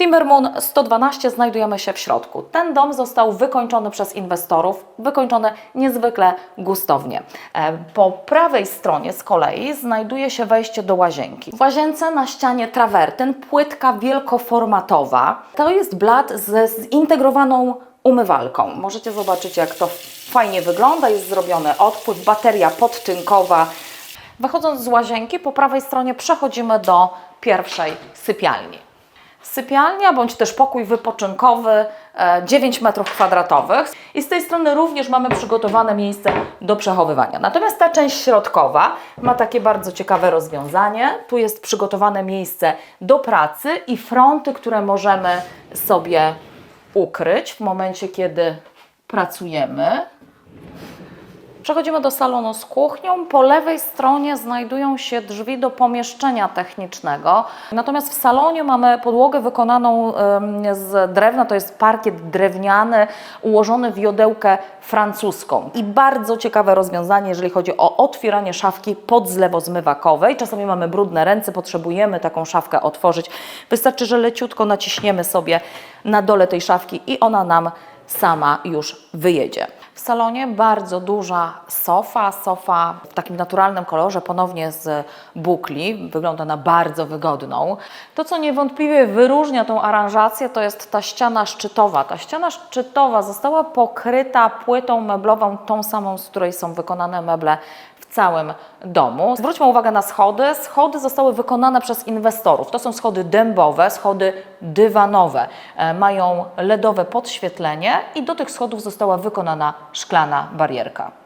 Timbermoon 112 znajdujemy się w środku. Ten dom został wykończony przez inwestorów, wykończony niezwykle gustownie. E, Po prawej stronie z kolei znajduje się wejście do łazienki. W łazience na ścianie trawertyn płytka wielkoformatowa. To jest blat ze zintegrowaną umywalką. Możecie zobaczyć jak to fajnie wygląda. Jest zrobiony odpływ, bateria podtynkowa. Wychodząc z łazienki, po prawej stronie przechodzimy do pierwszej sypialni. Sypialnia bądź też pokój wypoczynkowy e, 9 metrów kwadratowych i z tej strony również mamy przygotowane miejsce do przechowywania. Natomiast ta część środkowa ma takie bardzo ciekawe rozwiązanie. Tu jest przygotowane miejsce do pracy i fronty, które możemy sobie ukryć w momencie, kiedy pracujemy. Przechodzimy do salonu z kuchnią. Po lewej stronie znajdują się drzwi do pomieszczenia technicznego. Natomiast w salonie mamy podłogę wykonaną z drewna, to jest parkiet drewniany ułożony w jodełkę francuską. I bardzo ciekawe rozwiązanie, jeżeli chodzi o otwieranie szafki podzlewozmywakowej. Czasami mamy brudne ręce, potrzebujemy taką szafkę otworzyć. Wystarczy, że leciutko naciśniemy sobie na dole tej szafki i ona nam sama już wyjedzie. W salonie bardzo duża sofa, sofa w takim naturalnym kolorze, ponownie z bukli, wygląda na bardzo wygodną. To, co niewątpliwie wyróżnia tą aranżację, to jest ta ściana szczytowa. Ta ściana szczytowa została pokryta płytą meblową, tą samą, z której są wykonane meble całym domu. Zwróćmy uwagę na schody. Schody zostały wykonane przez inwestorów. To są schody dębowe, schody dywanowe. E, Mają LEDowe podświetlenie i do tych schodów została wykonana szklana barierka.